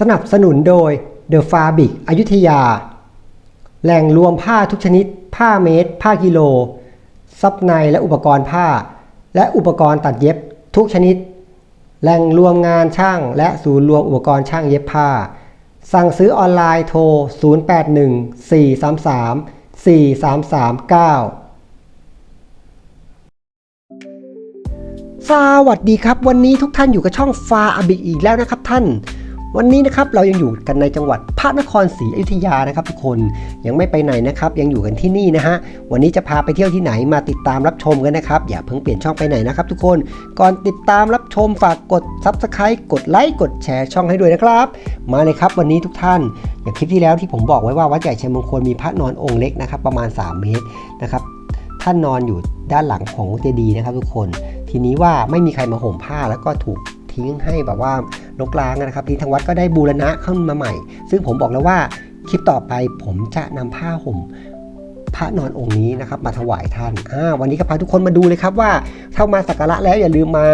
สนับสนุนโดย The Fabric อยุธยา แหล่งรวมผ้าทุกชนิด ผ้าเมตร ผ้ากิโล ซับในและอุปกรณ์ผ้า และอุปกรณ์ตัดเย็บทุกชนิด แหล่งรวมงานช่าง และศูนย์รวมอุปกรณ์ช่างเย็บผ้า สั่งซื้อออนไลน์โทร 0814334339สวัสดีครับ วันนี้ทุกท่านอยู่กับช่องฟาอบิอีกแล้วนะครับท่าน วันนี้นะครับเรายังอยู่กันในจังหวัดพระนครศรีอยุธยานะครับ ทุกคนยังไม่ไปไหนนะครับ ยังอยู่กันที่นี่นะฮะวันนี้จะพาไปเที่ยวที่ไหนมาติดตามรับชมกันนะครับ อย่าเพิ่งเปลี่ยนช่องไปไหนนะครับทุกคนก่อนติดตามรับชมฝากกด Subscribe กดไลค์กดแชร์ช่องให้ด้วยนะครับ มาเลยครับวันนี้ทุกท่าน อย่างคลิปที่แล้วที่ผมบอกไว้ว่าวัดใหญ่ชัยมงคลมีพระนอนองค์เล็กนะครับประมาณ 3 เมตรนะครับท่านนอนอยู่ด้านหลังของเจดีย์นะครับ ทุกคน ทีนี้ว่าไม่มีใครมาห่มผ้าแล้วก็ถูกทิ้งให้แบบว่า ลกล้างนะครับทีทางวัดก็ได้บูรณะขึ้นมาใหม่ ซึ่งผมบอกแล้วว่าคลิปต่อไปผมจะนำผ้าห่มพระนอนองค์นี้นะครับมาถวายท่านวันนี้ก็พาทุกคนมาดูเลยครับว่าเข้ามาสักการะแล้วอย่าลืมมา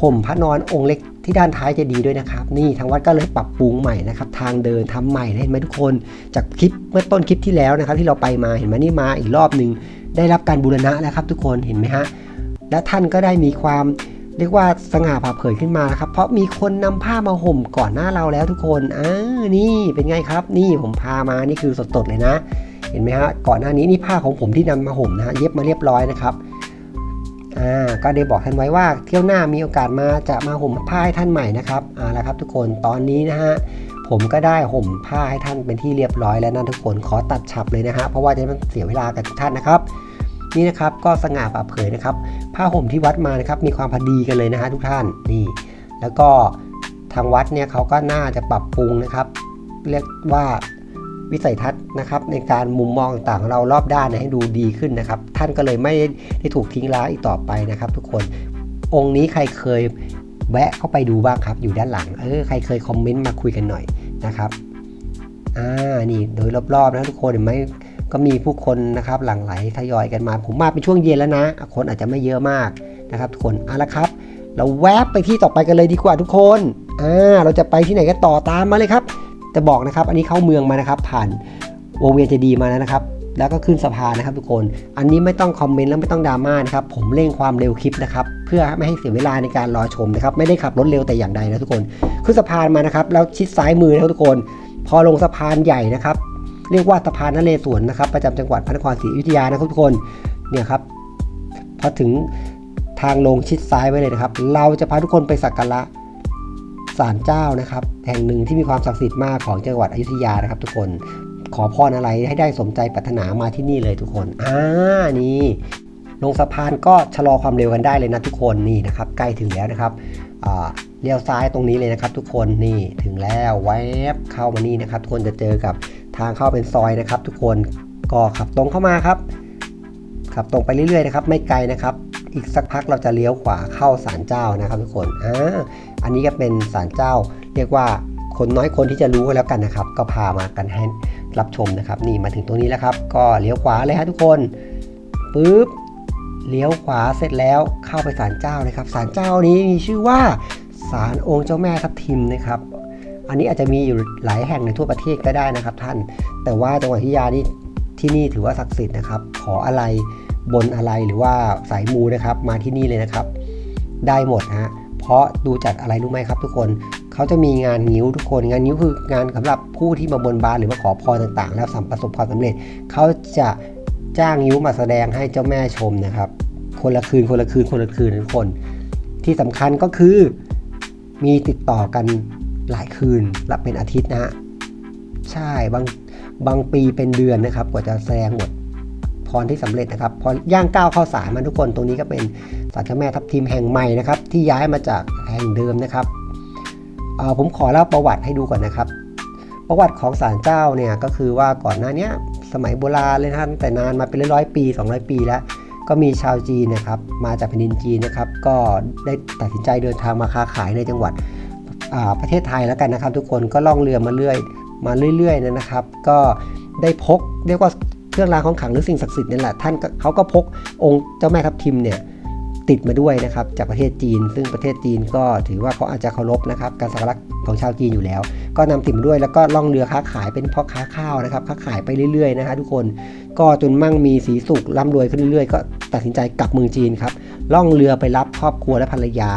ห่มพระนอนองค์เล็กที่ด้านท้ายเจดีด้วยนะครับ นี่ทางวัดก็เลยปรับปรุงใหม่นะครับ ทางเดินทำใหม่เห็นไหมทุกคนจากคลิปเมื่อต้นคลิปที่แล้วนะครับ ที่เราไปมาเห็นไหมนี่มาอีกรอบหนึ่งได้รับการบูรณะแล้วครับทุกคนเห็นไหมฮะและท่านก็ได้มีความ เรียกว่าสง่าผ่าเผยขึ้นมานะครับ เพราะมีคนนำผ้ามาห่มก่อนหน้าเราแล้วทุกคนอ่านี่เป็นไงครับ นี่ผมพามานี่คือสดๆเลยนะ เห็นไหมฮะก่อนหน้านี้นี่ผ้าของผมที่นำมาห่มนะฮะเย็บมาเรียบร้อยนะครับอ่าก็ได้บอกท่านไว้ว่าเที่ยวหน้ามีโอกาสมาจะมาห่มผ้าให้ท่านใหม่นะครับอ่าแล้วครับทุกคนตอนนี้นะฮะผมก็ได้ห่มผ้าให้ท่านเป็นที่เรียบร้อยแล้วนะทุกคนขอตัดฉับเลยนะฮะเพราะว่าจะไม่เสียเวลากับทุกท่านนะครับ นี่นะครับก็สง่าผ่าเผยนะครับ ผ้าห่มที่วัดมานะครับมีความพอดีกันเลยนะฮะทุกท่านนี่ แล้วก็ทางวัดเนี่ยเขาก็น่าจะปรับปรุงนะครับ เรียกว่าวิสัยทัศน์นะครับในการมุมมองต่างเรารอบด้านให้ดูดีขึ้นนะครับ ท่านก็เลยไม่ได้ถูกทิ้งร้างอีกต่อไปนะครับ ทุกคนองค์นี้ใครเคยแวะเข้าไปดูบ้างครับ อยู่ด้านหลังเออใครเคยคอมเมนต์มาคุยกันหน่อยนะครับอ่านี่โดยรอบๆนะทุกคนเห็นไหม ก็มีผู้คนนะครับหลั่งไหลทยอยกันมา ผมมาเป็นช่วงเย็นแล้วนะ คนอาจจะไม่เยอะมากนะครับทุกคนเอาละครับ เราแวบไปที่ต่อไปกันเลยดีกว่าทุกคนอ่าเราจะไปที่ไหนกันต่อตามมาเลยครับจะบอกนะครับอันนี้เข้าเมืองมานะครับ ผ่านวงเวียนเจดีมาแล้วนะครับ แล้วก็ขึ้นสะพานนะครับทุกคน อันนี้ไม่ต้องคอมเมนต์แล้วไม่ต้องดราม่านะครับ ผมเร่งความเร็วคลิปนะครับ เพื่อไม่ให้เสียเวลาในการรอชมนะครับ ไม่ได้ขับรถเร็วแต่อย่างใดนะทุกคน ขึ้นสะพานมานะครับ แล้วชิดซ้ายมือนะครับทุกคน พอลงสะพานใหญ่นะครับ เรียกว่าสะพานนเรศวรนะครับ ประจำจังหวัดพระนครศรีอยุธยานะครับทุกคนเนี่ยครับพอถึงทางลงชิดซ้ายไว้เลยนะครับ เราจะพาทุกคนไปสักการะศาลเจ้านะครับแห่งหนึ่งที่มีความศักดิ์สิทธิ์มากของจังหวัดอยุธยานะครับ ทุกคนขอพรอะไรให้ได้สมใจปรารถนามาที่นี่เลยทุกคนอ่านี่ลงสะพานก็ชะลอความเร็วกันได้เลยนะทุกคนนี่นะครับใกล้ถึงแล้วนะครับเลี้ยวซ้ายตรงนี้เลยนะครับ ทุกคนนี่ถึงแล้วแวบเข้ามานี่นะครับทุกคนจะเจอกับ ทางเข้าเป็นซอยนะครับ ทุกคนก็ขับตรงเข้ามาครับ ขับตรงไปเรื่อยๆนะครับ ไม่ไกลนะครับ อีกสักพักเราจะเลี้ยวขวาเข้าศาลเจ้านะครับ ทุกคนอ่าอันนี้ก็เป็นศาลเจ้า เรียกว่าคนน้อยคนที่จะรู้กันแล้วกันนะครับ ก็พามากันให้รับชมนะครับ นี่มาถึงตรงนี้แล้วครับ ก็เลี้ยวขวาเลยฮะทุกคนปึ๊บเลี้ยวขวาเสร็จแล้วเข้าไปศาลเจ้าเลยครับศาลเจ้านี้มีชื่อว่าศาลองค์เจ้าแม่ทับทิมนะครับ อันนี้อาจจะมีอยู่หลายแห่งในทั่วประเทศก็ได้นะครับ ท่าน แต่ว่าจังหวัดพิยานี่ที่นี่ถือว่าศักดิ์สิทธิ์นะครับ ขออะไรบนอะไรหรือว่าสายมูนะครับ มาที่นี่เลยนะครับ ได้หมดฮะเพราะดูจากอะไรรู้ไหมครับ ทุกคนเขาจะมีงานนิ้วทุกคน งานนิ้วคืองานสำหรับผู้ที่มาบนบานหรือมาขอพรต่างๆ แล้วสำประสบความสำเร็จเขาจะจ้างนิ้วมาแสดงให้เจ้าแม่ชมนะครับ คนละคืนคนละคืนคนละคืนทุกคน ที่สำคัญก็คือมีติดต่อกัน หลายคืนและเป็นอาทิตย์นะฮะใช่บางบางปีเป็นเดือนนะครับ กว่าจะแสดงหมดพรที่สำเร็จนะครับพอย่างก้าวเข้าสายมาทุกคนตรงนี้ก็เป็นศาลเจ้าแม่ทับทิมแห่งใหม่นะครับ ที่ย้ายมาจากแห่งเดิมนะครับผมขอเล่าประวัติให้ดูก่อนนะครับ ประวัติของศาลเจ้าเนี่ยก็คือว่าก่อนหน้านี้สมัยโบราณเลยนะตั้งแต่นานมาเป็นร้อยปี 200 ปีแล้ว ก็มีชาวจีนนะครับ มาจากแผ่นดินจีนนะครับ ก็ได้ตัดสินใจเดินทางมาค้าขายในจังหวัด ประเทศไทยแล้วกันนะครับ ทุกคนก็ล่องเรือมาเรื่อยมาเรื่อยๆนะครับ ก็ได้พกเรียกว่าเครื่องรางของขลังหรือสิ่งศักดิ์สิทธิ์นี่แหละท่านเขาก็พกองค์เจ้าแม่ทับทิมเนี่ยติดมาด้วยนะครับจากประเทศจีน ซึ่งประเทศจีนก็ถือว่าเขาอาจจะเคารพนะครับการสักการะของชาวจีนอยู่แล้ว ก็นำติ่มด้วยแล้วก็ล่องเรือค้าขายเป็นพ่อค้าข้าวนะครับค้าขายไปเรื่อยๆนะฮะทุกคนก็จนมั่งมีสีสุขร่ำรวยขึ้นเรื่อยๆ ก็ตัดสินใจกลับเมืองจีนครับล่องเรือไปรับครอบครัวและภรรยา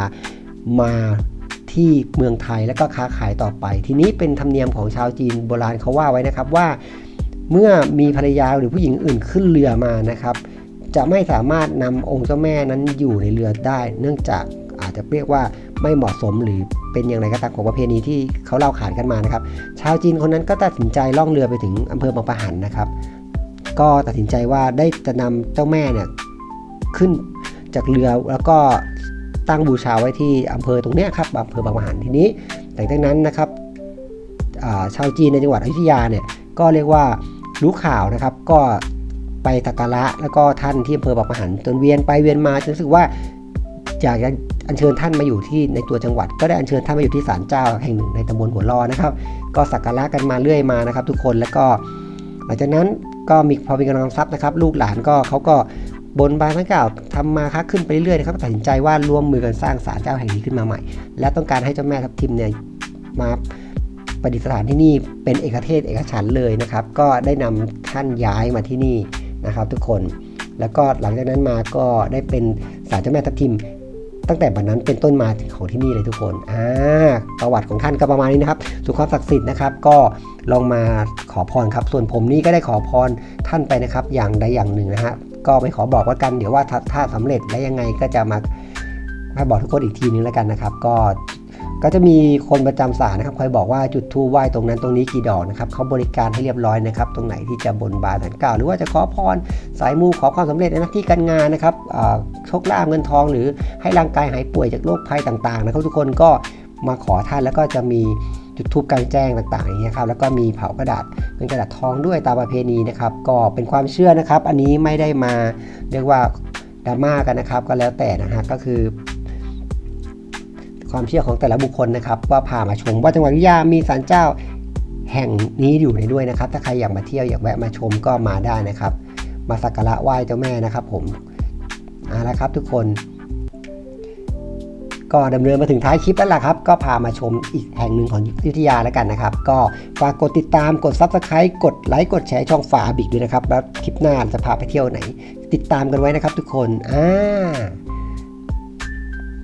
มา ที่เมืองไทยแล้วก็ค้าขายต่อไป ทีนี้เป็นธรรมเนียมของชาวจีนโบราณเขาว่าไว้นะครับว่า เมื่อมีภรรยาหรือผู้หญิงอื่นขึ้นเรือมานะครับ จะไม่สามารถนำองค์เจ้าแม่นั้นอยู่ในเรือได้ เนื่องจากอาจจะเรียกว่าไม่เหมาะสมหรือเป็นอย่างไรก็ตามของประเพณีที่เขาเล่าขานกันมานะครับ ชาวจีนคนนั้นก็ตัดสินใจล่องเรือไปถึงอำเภอบางปะหันนะครับ ก็ตัดสินใจว่าได้จะนำเจ้าแม่เนี่ยขึ้นจากเรือแล้วก็ ตั้งบูชาไว้ที่อำเภอตรงนี้ครับอำเภอบางปะหันทีนี้หลังจากนั้นนะครับาชาวจีนในจังหวัดอยุธยาเนี่ยก็เรียกว่ารู้ข่าวนะครับก็ไปสักการะแล้วก็ท่านที่อำเภอบางปะหันจนเวียนไปเวียนมาจนรู้สึกว่าอยากจะอัญเชิญท่านมาอยู่ที่ในตัวจังหวัด ก็ได้อัญเชิญท่านมาอยู่ที่ศาลเจ้าแห่งหนึ่งในตำบลหัวล้อนะครับ ก็สักการะกันมาเรื่อยมานะครับ ทุกคนแล้วก็ หลังจากนั้นก็มีพอมีกำลังทรัพย์นะครับ ลูกหลานก็เขาก็ บนบานพระเก่าทำมาค้าขึ้นไปเรื่อยๆนะครับตัดสินใจว่าร่วมมือกันสร้างศาลเจ้าแห่งนี้ขึ้นมาใหม่ และต้องการให้เจ้าแม่ทับทิมเนี่ยมาประดิษฐานที่นี่เป็นเอกเทศเอกฉันท์เลยนะครับ ก็ได้นำท่านย้ายมาที่นี่นะครับทุกคนแล้วก็หลังจากนั้นมาก็ได้เป็นศาลเจ้าแม่ทับทิม ตั้งแต่บัดนั้นเป็นต้นมาของที่นี่เลยทุกคนอ่าประวัติของท่านก็ประมาณนี้นะครับสุขความศักดิ์สิทธิ์นะครับ ก็ลองมาขอพรครับ ส่วนผมนี่ก็ได้ขอพรท่านไปนะครับ อย่างใดอย่างหนึ่งนะฮะ ก็ไม่ขอบอกว่ากัน เดี๋ยวว่าถ้าถ้าสำเร็จแล้วยังไงก็จะมามาบอกทุกคนอีกทีนึงแล้วกันนะครับ ก็ก็จะมีคนประจำศาลนะครับคอยบอกว่าจุดธูปไหว้ตรงนั้นตรงนี้กี่ดอกนะครับเขาบริการให้เรียบร้อยนะครับ ตรงไหนที่จะบนบานสันกล่าวหรือว่าจะขอพรสายมูขอความสำเร็จในหน้าที่การงานนะครับโชคลาภเงินทอง หรือให้ร่างกายหายป่วยจากโรคภัยต่างๆนะครับทุกคนก็มาขอท่านแล้วก็จะมี จุดทูปกลางแจ้งต่างๆอย่างเงี้ยครับแล้วก็มีเผากระดาษเป็นกระดาษทองด้วยตามประเพณีนะครับก็เป็นความเชื่อนะครับ อันนี้ไม่ได้มาเรียกว่าดราม่ากันนะครับ ก็แล้วแต่นะฮะก็คือ ความเชื่อของแต่ละบุคคลนะครับ ว่าพามาชมว่าจังหวัดอยุธยามีศาลเจ้าแห่งนี้อยู่ในด้วยนะครับ ถ้าใครอยากมาเที่ยวอยากแวะมาชมก็มาได้นะครับ มาสักการะไหว้เจ้าแม่นะครับ ผมเอาละครับทุกคน ก็ดำเนินมาถึงท้ายคลิปแล้วล่ะครับ ก็พามาชมอีกแห่งหนึ่งของอยุธยาแล้วกันนะครับ ก็ฝากกดติดตามกด Subscribe กดไลค์กดแชร์ช่องฝาบิกด้วยนะครับ แล้วคลิปหน้าจะพาไปเที่ยวไหน ติดตามกันไว้นะครับทุกคนอ่า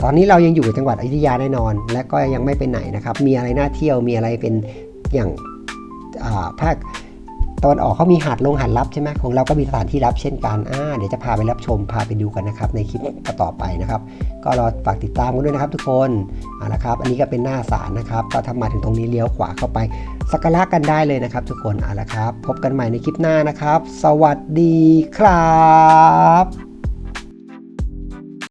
ตอนนี้เรายังอยู่ในจังหวัดอยุธยาแน่นอน และก็ยังไม่ไปไหนนะครับ มีอะไรน่าเที่ยวมีอะไรเป็นอย่างภาค ตอนออกเขามีหาดลงหาดลับใช่ไหมของเราก็มีสถานที่รับเช่นกันอ่าเดี๋ยวจะพาไปรับชมพาไปดูกันนะครับในคลิปต่อไปนะครับ ก็รอฝากติดตามกันด้วยนะครับ ทุกคนเอาละครับ อันนี้ก็เป็นหน้าศาลนะครับ ก็ทำมาถึงตรงนี้เลี้ยวขวาเข้าไปสักการะกันได้เลยนะครับ ทุกคนเอาละครับ พบกันใหม่ในคลิปหน้านะครับ สวัสดีครับ